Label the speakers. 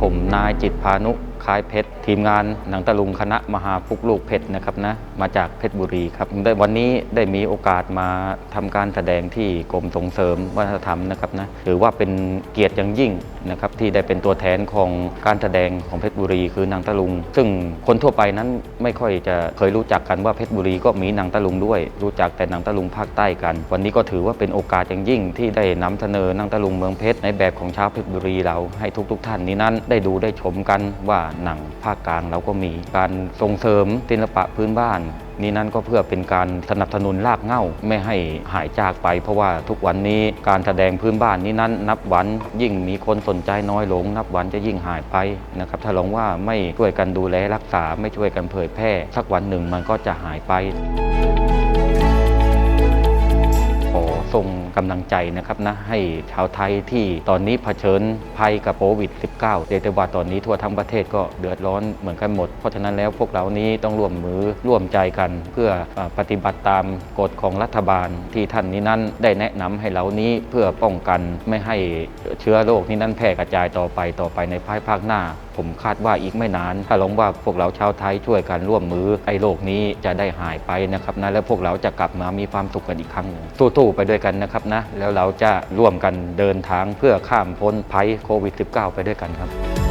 Speaker 1: ผมนายจิตพานุ คล้ายเพชร ทีมงานหนังตะลุงคณะมหาพุกลูกเพชรนะครับนะมาจากเพชรบุรีครับได้วันนี้ได้มีโอกาสมาทำการแสดงที่กรมส่งเสริมวัฒนธรรมนะครับนะถือว่าเป็นเกียรติอย่างยิ่งนะครับที่ได้เป็นตัวแทนของการแสดงของเพชรบุรี คือหนังตะลุง ซึ่งคนทั่วไปนั้นไม่ค่อยจะเคยรู้จักกันว่าเพชรบุรีก็มีหนังตะลุงด้วย รู้จักแต่หนังตะลุงภาคใต้กัน วันนี้ก็ถือว่าเป็นโอกาสอย่างยิ่ง ที่ได้นำเสนอหนังตะลุงเมืองเพชรในแบบของชาวเพชรบุรีเราให้ทุกๆ ท่านนี้นั้นได้ดูได้ชมกันว่าหนังภาคกลางเราก็มีการส่งเสริมศิลปะพื้นบ้าน นี่นั่นก็เพื่อเป็นการสนับสนุนรากเหง้าไม่ให้หายจากไป เพราะว่าทุกวันนี้การแสดงพื้นบ้านนี้นั้น นับวันยิ่งมีคนสนใจน้อยลง นับวันจะยิ่งหายไปนะครับถ้าลองว่าไม่ช่วยกันดูแลรักษาไม่ช่วยกันเผยแพร่ สักวันหนึ่งมันก็จะหายไป ส่งกำลังใจนะครับนะให้ชาวไทยที่ตอนนี้เผชิญภัยกับโควิด -19 เรียกได้ว่าตอนนี้ทั่วทั้งประเทศก็เดือดร้อนเหมือนกันหมด เพราะฉะนั้นแล้วพวกเรานี้ต้องร่วมมือร่วมใจกัน เพื่อปฏิบัติตามกฎของรัฐบาลที่ท่านนี้นั้นได้แนะนำให้เรานี้เพื่อป้องกันไม่ให้เชื้อโรคนี้นั้นแพร่กระจายต่อไปต่อไปในภายภาคหน้า ผมคาดว่าอีกไม่นาน ถ้าลองว่าพวกเราชาวไทยช่วยกันร่วมมือไอ้โรคนี้จะได้หายไปนะครับนะแล้วพวกเราจะกลับมามีความสุขกันอีกครั้งหนึ่งสู้ๆไปด้วยกันนะครับนะแล้วเราจะร่วมกันเดินทางเพื่อข้ามพ้นภัยโควิด -19 ไปด้วยกันครับ